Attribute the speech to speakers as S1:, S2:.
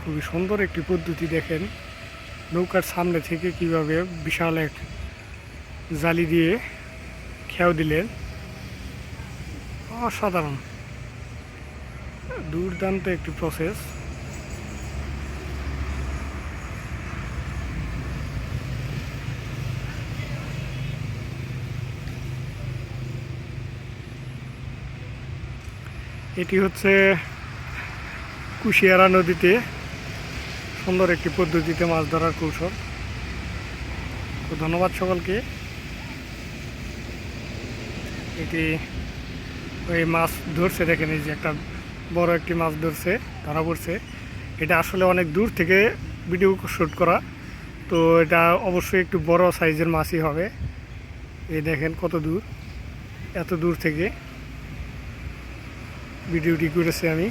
S1: খুবই সুন্দর একটি পদ্ধতি দেখেন। নৌকার সামনে থেকে কীভাবে বিশাল এক জালি দিয়ে খেয়াও দিলেন। অসাধারণ। দুর্দান্ত একটি প্রসেস এটি হচ্ছে কুশিয়ারা নদীতে সুন্দর একটি পদ্ধতিতে মাছ ধরার কৌশল। তো ধন্যবাদ সকলকে। এটি ওই মাছ ধরছে, দেখেন এই যে একটা বড় একটি মাছ ধরছে, ধরা পড়ছে। এটা আসলে অনেক দূর থেকে ভিডিও শ্যুট করা, তো এটা অবশ্যই একটু বড় সাইজের মাছই হবে। এই দেখেন কত দূর, এত দূর থেকে ভিডিওটি করেছি আমি।